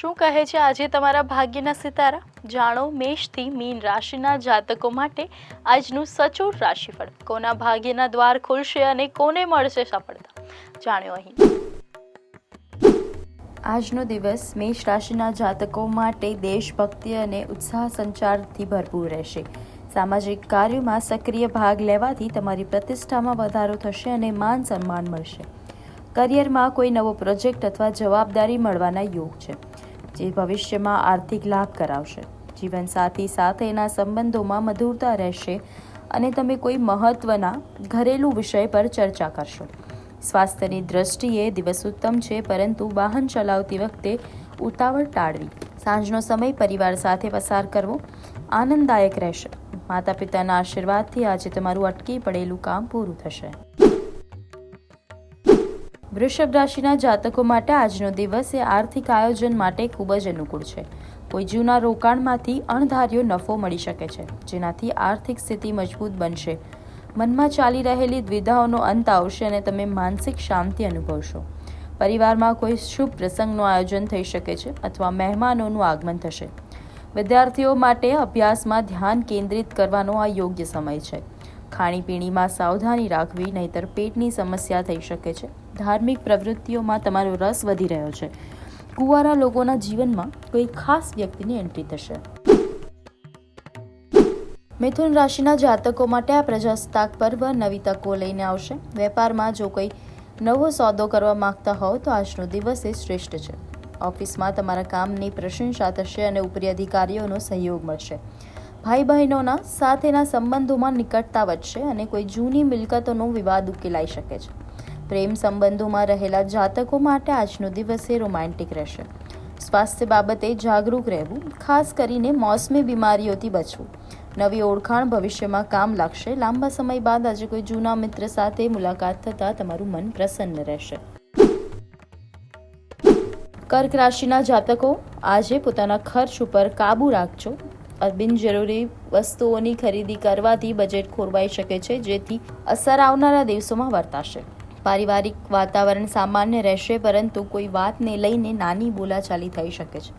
શું કહે છે આજે તમારા ભાગ્યના સિતારા? જાણો, મેષથી મીન રાશિના જાતકો માટે આજનું સચોટ રાશિફળ. કોના ભાગ્યના દ્વાર ખુલશે અને કોને મળશે સફળતા? જાણ્યો અહીં. આજનો દિવસ મેષ રાશિના જાતકો માટે દેશભક્તિ અને ઉત્સાહ સંચારથી ભરપૂર રહેશે. સામાજિક કાર્યોમાં સક્રિય ભાગ લેવાથી તમારી પ્રતિષ્ઠામાં વધારો થશે અને માન સન્માન મળશે. કરિયરમાં કોઈ નવો પ્રોજેક્ટ અથવા જવાબદારી મળવાના યોગ છે. જે ભવિષ્યમાં આર્થિક લાભ કરાવશે. જીવનસાથી સાથેના સંબંધોમાં મધુરતા રહેશે અને તમે કોઈ મહત્વના ઘરેલું વિષય પર ચર્ચા કરશો. સ્વાસ્થ્યની દ્રષ્ટિએ દિવસ ઉત્તમ છે, પરંતુ વાહન ચલાવતી વખતે ઉતાવળ ટાળવી. સાંજનો સમય પરિવાર સાથે પસાર કરવો આનંદદાયક રહેશે. માતા પિતાના આશીર્વાદથી આજે તમારું અટકી પડેલું કામ પૂરું થશે. વૃષભ રાશિના જાતકો માટે આજનો દિવસ એ આર્થિક આયોજન માટે ખૂબ જ અનુકૂળ છે. કોઈ જૂના રોકાણમાંથી અણધાર્યો નફો મળી શકે છે, જેનાથી આર્થિક સ્થિતિ મજબૂત બનશે. મનમાં ચાલી રહેલી દ્વિધાઓનો અંત આવશે અને તમે માનસિક શાંતિ અનુભવશો. પરિવારમાં કોઈ શુભ પ્રસંગનું આયોજન થઈ શકે છે અથવા મહેમાનોનું આગમન થશે. વિદ્યાર્થીઓ માટે અભ્યાસમાં ધ્યાન કેન્દ્રિત કરવાનો આ યોગ્ય સમય છે. ખાણીપીણીમાં સાવધાની રાખવી નહીતર પેટની સમસ્યા થઈ શકે છે. ધાર્મિક પ્રવૃત્તિઓમાં તમારો રસ વધી રહ્યો છે. કુંવારા લોકોના જીવનમાં કોઈ ખાસ વ્યક્તિની એન્ટ્રી થશે. મિથુન રાશિના જાતકો માટે આ પ્રજાસત્તાક પર્વ નવી તકો લઈને આવશે. વેપારમાં જો કોઈ નવો સોદો કરવા માંગતા હોવ તો આજનો દિવસ એ શ્રેષ્ઠ છે. ઓફિસમાં તમારા કામની પ્રશંસા થશે અને ઉપરી અધિકારીઓનો સહયોગ મળશે. ભાઈ બહેનોના સાથેના સંબંધોમાં નિકટતા વધશે અને કોઈ જૂની મિલકતોનો વિવાદ ઉકેલાઈ શકે છે. પ્રેમ સંબંધોમાં રહેલા જાતકો માટે આજનો દિવસ રોમાન્ટિક રહેશે. સ્વાસ્થ્ય બાબતે જાગૃત રહેવું, ખાસ કરીને મોસમી બીમારીઓથી બચવું. નવી ઓળખાણ ભવિષ્યમાં કામ લાગશે. લાંબા સમય બાદ આજે કોઈ જૂના મિત્ર સાથે મુલાકાત થતાં તમારું મન પ્રસન્ન રહેશે. કર્ક રાશિના જાતકો, આજે પોતાના ખર્ચ ઉપર કાબૂ રાખજો. બિનજરૂરી વસ્તુઓની ખરીદી કરવાથી બજેટ ખોરવાઈ શકે છે, જેથી અસર આવનારા દિવસોમાં વર્તાશે. પારિવારિક વાતાવરણ સામાન્ય રહેશે, પરંતુ કોઈ વાતને લઈને નાની બોલાચાલી થઈ શકે છે.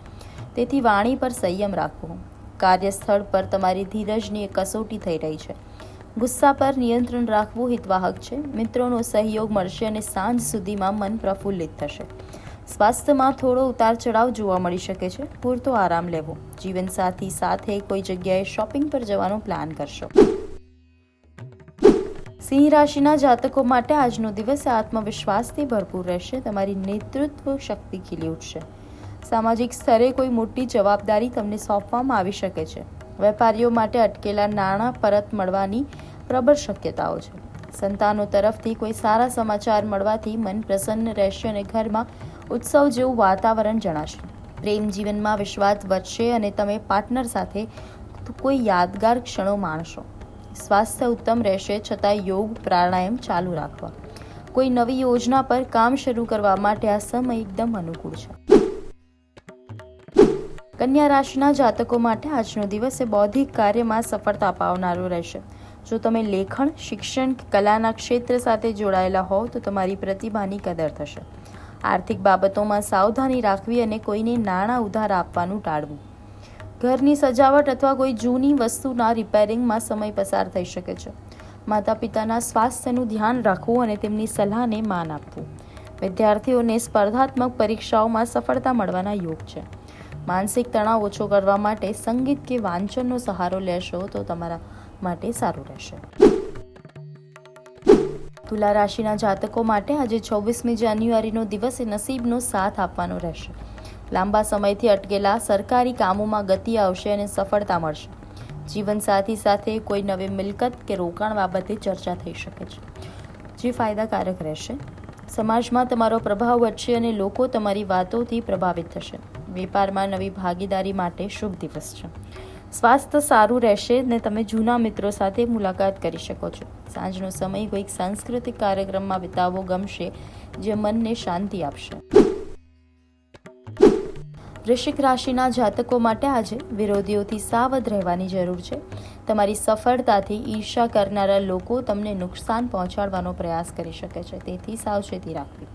તેથી વાણી પર સંયમ રાખવો. કાર્યસ્થળ પર તમારી ધીરજની એક કસોટી થઈ રહી છે. ગુસ્સા પર નિયંત્રણ રાખવું હિતવાહક છે. મિત્રોનો સહયોગ મળશે અને સાંજ સુધીમાં મન પ્રફુલ્લિત થશે. સ્વાસ્થ્યમાં થોડો ઉતાર ચઢાવ જોવા મળી શકે છે. પૂરતો આરામ લેવો. જીવનસાથી સાથે કોઈ જગ્યાએ શોપિંગ પર જવાનો પ્લાન કરશો. સિંહ રાશિના જાતકો માટે આજનો દિવસ આત્મવિશ્વાસથી ભરપૂર રહેશે. તમારી નેતૃત્વ શક્તિ ખીલી ઉઠશે. સામાજિક સ્તરે કોઈ મોટી જવાબદારી તમને સોંપવામાં આવી શકે છે. વેપારીઓ માટે અટકેલા નાણાં પરત મળવાની પ્રબળ શક્યતાઓ છે. સંતાનો તરફથી કોઈ સારા સમાચાર મળવાથી મન પ્રસન્ન રહેશે અને ઘરમાં ઉત્સવ જેવું વાતાવરણ જણાશે. પ્રેમ જીવનમાં વિશ્વાસ વધશે અને તમે પાર્ટનર સાથે કોઈ યાદગાર ક્ષણો માણશો. સ્વાસ્થ્ય ઉત્તમ રહેશે છતાં યોગ પ્રાણાયામ ચાલુ રાખવા. કોઈ નવી યોજના પર કામ શરૂ કરવા માટે આ સમય એકદમ અનુકૂળ છે. કન્યા રાશિના જાતકો માટે આજનો દિવસ એ બૌદ્ધિક કાર્યમાં સફળતા પાવનારો રહેશે. જો તમે લેખન, શિક્ષણ, કલાના ક્ષેત્ર સાથે જોડાયેલા હોવ તો તમારી પ્રતિભાની કદર થશે. આર્થિક બાબતોમાં સાવધાની રાખવી અને કોઈને નાણાં ઉધાર આપવાનું ટાળવું. ઘરની સજાવટ અથવા કોઈ જૂની વસ્તુના રિપેરિંગમાં સમય પસાર થઈ શકે છે. માતા પિતાના સ્વાસ્થ્યનું ધ્યાન રાખવું અને તેમની સલાહને માન આપવું. વિદ્યાર્થીઓને સ્પર્ધાત્મક પરીક્ષાઓમાં સફળતા મળવાના યોગ છે. માનસિક તણાવ ઓછો કરવા માટે સંગીત કે વાંચનનો સહારો લેશો તો તમારા માટે સારું રહેશે. તુલા રાશિના જાતકો માટે આજે છવ્વીસમી જાન્યુઆરીનો દિવસ નસીબનો સાથ આપવાનો રહેશે. લાંબા સમયથી અટકેલા સરકારી કામોમાં ગતિ આવશે અને સફળતા મળશે. જીવનસાથી સાથે કોઈ નવી મિલકત કે રોકાણ બાબતે ચર્ચા થઈ શકે છે. જે ફાયદાકારક રહેશે. સમાજમાં તમારો પ્રભાવ વધશે અને લોકો તમારી વાતોથી પ્રભાવિત થશે. વેપારમાં નવી ભાગીદારી માટે શુભ દિવસ છે. સ્વાસ્થ્ય સારું રહેશે ને તમે જૂના મિત્રો સાથે મુલાકાત કરી શકો છો. સાંજનો સમય કોઈક સાંસ્કૃતિક કાર્યક્રમમાં વિતાવવો ગમશે જે મનને શાંતિ આપશે. વૃશ્ચિક રાશિના જાતકો માટે આજે વિરોધીઓથી સાવધ રહેવાની જરૂર છે. તમારી સફળતાથી ઈર્ષા કરનારા લોકો તમને નુકસાન પહોંચાડવાનો પ્રયાસ કરી શકે છે. તેથી સાવચેતી રાખવી.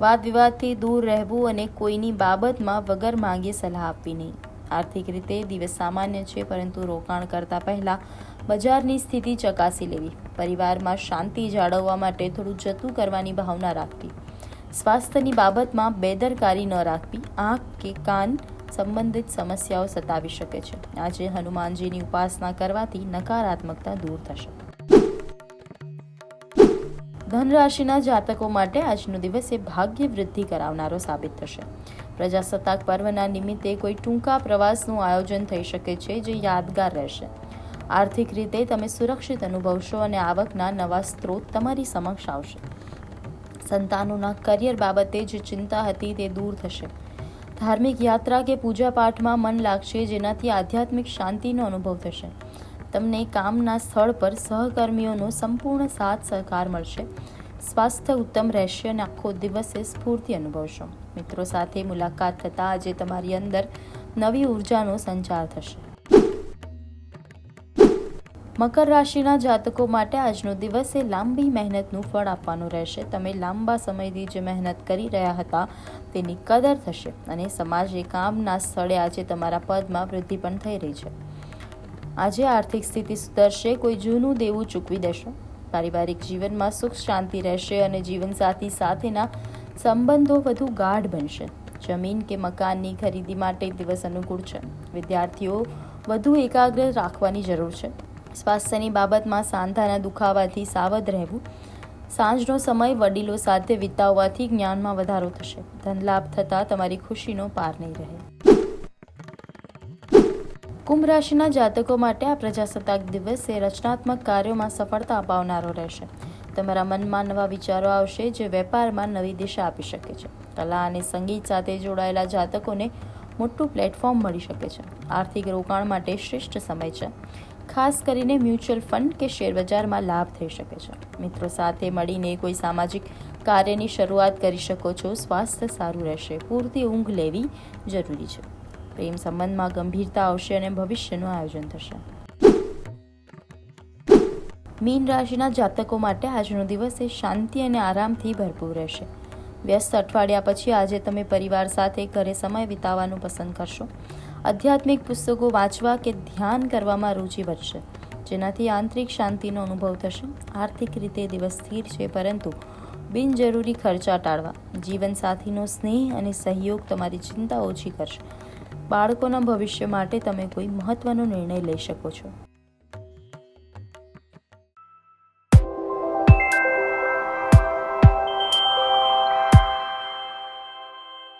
વાદ વિવાદથી દૂર રહેવું અને કોઈની બાબતમાં વગર માંગે સલાહ આપવી નહીં. આર્થિક રીતે દિવસ સામાન્ય છે, પરંતુ રોકાણ કરતા પહેલા બજારની સ્થિતિ ચકાસી લેવી. પરિવારમાં શાંતિ જાળવવા માટે થોડું જતું કરવાની ભાવના રાખવી. સ્વાસ્થ્યની બાબતમાં બેદરકારી ન રાખવી, આંખ કે કાન સંબંધિત સમસ્યાઓ સતાવી શકે છે. આજે હનુમાનજીની ઉપાસના કરવાથી નકારાત્મકતા દૂર થશે. ધન રાશિના જાતકો માટે આજનો દિવસ એ ભાગ્ય વૃદ્ધિ કરાવનારો સાબિત થશે. પ્રજાસત્તાક પર્વના નિમિત્તે કોઈ ટૂંકા પ્રવાસનું આયોજન થઈ શકે છે જે યાદગાર રહેશે. આર્થિક રીતે તમે સુરક્ષિત અનુભવશો અને આવકના નવા સ્ત્રોત તમારી સમક્ષ આવશે. સંતાનોના કરિયર બાબતે જે ચિંતા હતી તે દૂર થશે. ધાર્મિક યાત્રા કે પૂજા પાઠમાં મન લાગશે જેનાથી આધ્યાત્મિક શાંતિનો અનુભવ થશે. તમને કામના સ્થળ પર સહકર્મીઓનો સંપૂર્ણ સાથ સહકાર મળશે. સ્વાસ્થ્ય ઉત્તમ રહેશે અને આખો દિવસે સ્ફૂર્તિ અનુભવશો. મિત્રો સાથે મુલાકાત થતાં આજે તમારી અંદર નવી ઉર્જાનો સંચાર થશે. મકર રાશિના જાતકો માટે આજનો દિવસ એ લાંબી મહેનતનું ફળ આપવાનું રહેશે. તમે લાંબા સમયથી જે મહેનત કરી રહ્યા હતા, તેની કદર થશે અને સમાજે કામના સ્થળે આજે તમારા પદમાં વૃદ્ધિ પણ થઈ રહી છે. આજે આર્થિક સ્થિતિ સુધરશે, કોઈ જૂનું દેવું ચૂકવી દેશો, પારિવારિક જીવનમાં સુખ શાંતિ રહેશે અને જીવનસાથી સાથેના સંબંધો વધુ ગાઢ બનશે. જમીન કે મકાનની ખરીદી માટે દિવસ અનુકૂળ છે. વિદ્યાર્થીઓ વધુ એકાગ્ર રાખવાની જરૂર છે. સ્વાસ્થ્યની બાબતમાં સાંધાના દુખાવાથી સાવધ રહેવું. સાંજનો સમય વડીલો સાથે વિતાવવાથી જ્ઞાનમાં વધારો થશે. ધનલાભ થતાં તમારી ખુશીનો પાર નહીં રહે. કુંભ રાશિના જાતકો માટે આ પ્રજાસત્તાક દિવસે રચનાત્મક કાર્યોમાં સફળતા અપાવનારો રહેશે. તમારા મનમાં નવા વિચારો આવશે જે વેપારમાં નવી દિશા આપી શકે છે. કલા અને સંગીત સાથે જોડાયેલા જાતકોને મોટું પ્લેટફોર્મ મળી શકે છે. આર્થિક રોકાણ માટે શ્રેષ્ઠ સમય છે. ખાસ કરીને મ્યુચ્યુઅલ ફંડ કે શેરબજારમાં લાભ થઈ શકે છે. મિત્રો સાથે મળીને કોઈ સામાજિક કાર્યની શરૂઆત કરી શકો છો. સ્વાસ્થ્ય સારું રહેશે. પૂરતી ઊંઘ લેવી જરૂરી છે. પ્રેમ સંબંધમાં ગંભીરતા આવશે અને ભવિષ્યનું આયોજન થશે. મીન રાશિના જાતકો માટે આજનો દિવસ એ શાંતિ અને આરામથી ભરપૂર રહેશે. વ્યસ્ત અઠવાડિયા પછી આજે તમે પરિવાર સાથે ઘરે સમય વિતાવવાનું પસંદ કરશો. આધ્યાત્મિક પુસ્તકો વાંચવા કે ધ્યાન કરવામાં રુચિ વધશે. જેનાથી આંતરિક શાંતિનો અનુભવ થશે. આર્થિક રીતે દિવસ સ્થિર છે, પરંતુ બિનજરૂરી ખર્ચા ટાળવા. જીવનસાથીનો સ્નેહ અને સહયોગ તમારી ચિંતા ઓછી કરશે. બાળકોના ભવિષ્ય માટે તમે કોઈ મહત્વનો નિર્ણય લઈ શકો છો.